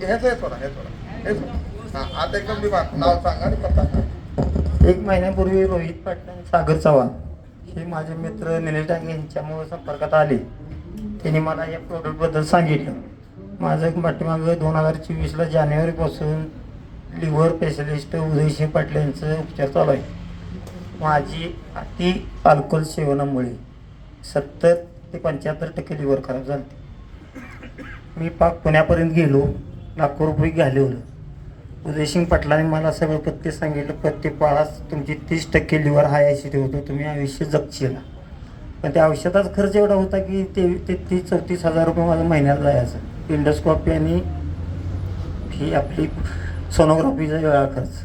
हे हे हा आता एकदम नाव सांगा आणि पत्ता सांगा. एक महिन्यापूर्वी रोहित पाटील आणि सागर चव्हाण हे माझे मित्र निलेश डांगे यांच्यामुळे संपर्कात आले. त्यांनी मला या प्रोडक्टबद्दल सांगितलं. माझं एक पाठीमागं दोन हजार चोवीसला जानेवारीपासून लिव्हर स्पेशलिस्ट उदयसिंह पाटील यांचं उपचार चालू आहे. माझी अति अल्कोहोल सेवनामुळे सत्तर ते पंच्याहत्तर टक्के लिव्हर खराब झाली. मी पाक पुण्यापर्यंत गेलो. लाखो रुपये घालवलं उदयसिंग पाटलाने मला सगळं पत्ते सांगितलं. पत्ते पाळाच तुमची तीस टक्के लिव्हर हाय अशी होतो. तुम्ही आयुष्य जगशीला पण त्या औषधाचा खर्च एवढा होता की ते तेहतीस चौतीस हजार रुपये माझं महिन्याला जायचं. इंडोस्कॉपी आणि ही आपली सोनोग्राफीचा वेगळा खर्च.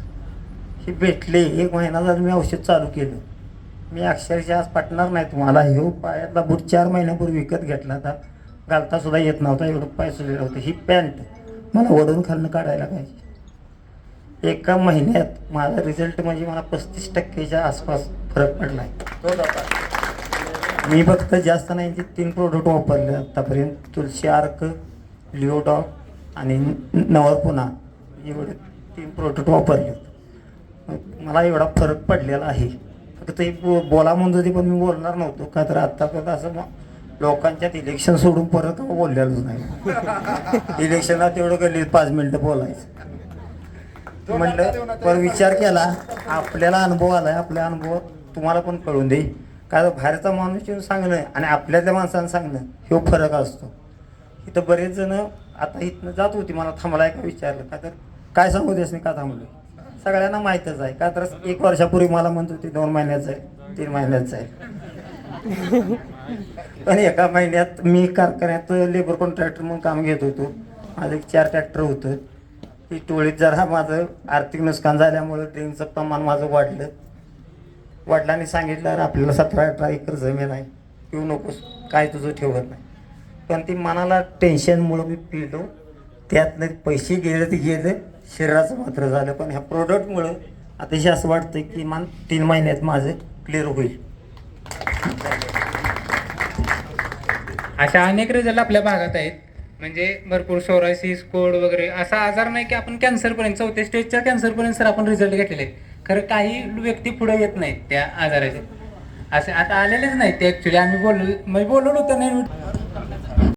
हे भेटले. एक महिना झाला मी औषध चालू केलं. मी अक्षरशः आज पटणार नाही तुम्हाला. हे पायातला बूट चार महिन्यापूर्वी विकत घेतला होता. घालता सुद्धा येत नव्हता. एवढं पाय सुलेलं होतं. ही पॅन्ट मला वडून खालनं काढायला पाहिजे. एका महिन्यात माझा रिझल्ट म्हणजे मला पस्तीस टक्केच्या आसपास फरक पडला आहे जाता मी फक्त जास्त नाही ते तीन प्रोडक्ट वापरले आतापर्यंत. तुलसी आर्क लिओडॉक आणि नवरपुना एवढे तीन प्रोडक्ट वापरले. मला एवढा फरक पडलेला आहे. फक्त हे बो बोला म्हणत होते पण मी बोलणार नव्हतो. का तर आत्तापर्यंत असं लोकांच्यात इलेक्शन सोडून परत बोललेलोच नाही. इलेक्शनला तेवढं गल्लीत पाच मिनटं बोलायचं. म्हणलं पण विचार केला आपल्याला अनुभव आलाय आपला अनुभव तुम्हाला पण कळून देईल. काय तर बाहेरचा माणूस येऊन सांगणं आणि आपल्यातल्या माणसानं सांगणं हे फरक असतो. इथं बरेच जण आता इथनं जात होती मला थांबलाय का विचारलं. का तर काय सांगू देस नाही का थांबलो सगळ्यांना माहीतच आहे. का तर एक वर्षापूर्वी मला म्हणत होती दोन महिन्याचं आहे तीन महिन्याचं आहे. पण एका महिन्यात मी कारखान्यात लेबर कॉन्ट्रॅक्टर म्हणून काम घेत होतो. माझं एक चार ट्रॅक्टर होतं. ती टोळीत जरा माझं आर्थिक नुकसान झाल्यामुळं ड्रिंकचं प्रमाण माझं वाढलं. वडिलांनी सांगितलं "अरे आपल्याला सतरा अठरा एकर जमीन आहे. पिऊ नकोस. काय तुझं ठेवत नाही. पण ती मनाला टेन्शनमुळं मी पिलो. त्यातनं पैसे गेले ते गेले. शरीराचं मात्र झालं. पण ह्या प्रोडक्टमुळं अतिशय असं वाटतं की मान तीन महिन्यात माझं क्लिअर होईल. अशा अनेक रिझल्ट आपल्या भागात आहेत. म्हणजे भरपूर सोरायसिस कोड वगैरे असा आजार नाही की आपण कॅन्सरपर्यंत चौथ्या स्टेजच्या कॅन्सरपर्यंत सर आपण रिझल्ट घेतलेले आहेत. खरं काही व्यक्ती पुढे येत नाहीत त्या आजाराचे. असे आता आलेलेच नाहीत ते ॲक्च्युली आम्ही बोललो म्हणजे बोलवलो नाही